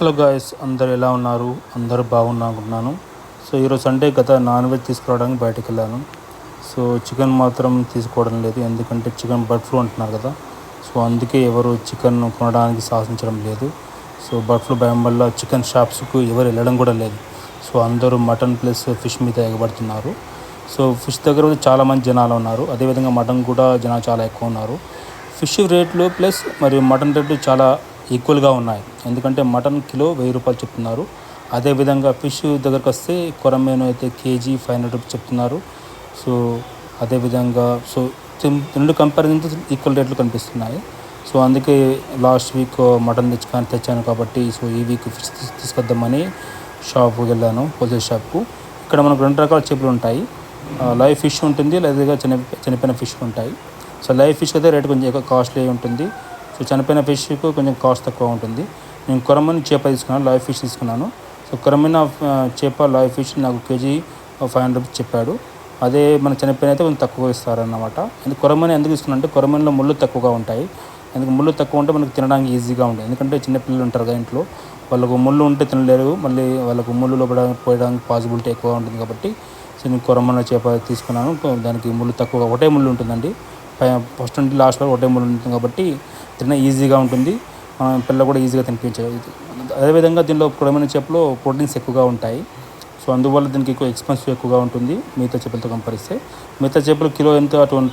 Hello guys అందరు ఎలా ఉన్నారు? అందరూ బాగున్నాను అనుకుంటున్నాను సో ఈరోజు సండే గత నాన్ వెజ్ తీసుకురావడానికి బయటకు వెళ్ళాను. సో చికెన్ మాత్రం తీసుకోవడం లేదు. ఎందుకంటే చికెన్ బర్డ్ ఫ్లూ అంటున్నారు కదా. సో అందుకే ఎవరు చికెన్ కొనడానికి సాహసించడం లేదు. సో బర్డ్ ఫ్లూ భయం వల్ల చికెన్ షాప్స్కు ఎవరు వెళ్ళడం కూడా లేదు. సో అందరూ మటన్ ప్లస్ ఫిష్ మీద ఎగబడుతున్నారు. సో ఫిష్ దగ్గర కూడా చాలామంది జనాలు ఉన్నారు. అదేవిధంగా మటన్ కూడా జనాలు చాలా ఎక్కువ ఉన్నారు. ఫిష్ రేట్లు ప్లస్ మరియు మటన్ రేట్లు చాలా ఈక్వల్గా ఉన్నాయి. ఎందుకంటే మటన్ కిలో వెయ్యి రూపాయలు చెప్తున్నారు. అదేవిధంగా ఫిష్ దగ్గరకు వస్తే కొరమేను అయితే కేజీ ఫైవ్ హండ్రెడ్ రూపీస్ చెప్తున్నారు. సో అదేవిధంగా సో రెండు కంపారిజన్తో ఈక్వల్ రేట్లు కనిపిస్తున్నాయి. సో అందుకే లాస్ట్ వీక్ uh, మటన్ తెచ్చుకొని తెచ్చాను కాబట్టి సో ఈ వీక్ ఫిష్ తీసుకొద్దామని షాప్కి వెళ్ళాను హోల్సేల్ షాప్కు ఇక్కడ మనకు రెండు రకాల చేపలు ఉంటాయి. లైవ్ ఫిష్ ఉంటుంది లేదా చని చనిపోయిన ఫిష్ ఉంటాయి. సో లైవ్ ఫిష్ అయితే రేట్ కొంచెం ఎక్కువ కాస్ట్లీ ఉంటుంది. సో చనిపోయిన ఫిష్కు కొంచెం కాస్ట్ తక్కువ ఉంటుంది. నేను కొరమని చేప తీసుకున్నాను లైవ్ ఫిష్ తీసుకున్నాను. సో కొరమైన చేప లైవ్ ఫిష్ నాకు కేజీ ఫైవ్ హండ్రెడ్ రూపీస్ చెప్పాడు. అదే మన చనిపోయిన అయితే కొంచెం తక్కువ ఇస్తారన్నమాట. ఎందుకు కొరమని ఎందుకు ఇస్తున్నాను అంటే కొరమనిలో ముళ్ళు తక్కువగా ఉంటాయి. ఎందుకు ముళ్ళు తక్కువ ఉంటే మనకు తినడానికి ఈజీగా ఉంటుంది ఎందుకంటే చిన్నపిల్లలు ఉంటారు కదా ఇంట్లో. వాళ్ళకు ముళ్ళు ఉంటే తినలేరు. మళ్ళీ వాళ్ళకు ముళ్ళు లోపడానికి పోయడానికి పాసిబిలిటీ ఎక్కువ ఉంటుంది కాబట్టి సో నేను కొరమన్న చేప తీసుకున్నాను. దానికి ముళ్ళు తక్కువగా ఒకటే ముళ్ళు ఉంటుందండి. ఫస్ట్ నుండి లాస్ట్ వరకు ఒకటే ముళ్ళు ఉంటుంది కాబట్టి తిన్న ఈజీగా ఉంటుంది. మనం పిల్ల కూడా ఈజీగా తినిపించగలుగుతుంది అదేవిధంగా దీనిలో కొరమైన చేపలో ప్రోటీన్స్ ఎక్కువగా ఉంటాయి. సో అందువల్ల దీనికి ఎక్కువ ఎక్స్పెన్సివ్ ఎక్కువగా ఉంటుంది. మిగతా చేపలతో కంపరిస్తే మిగతా చేపలు కిలో ఎంత? అటువంటి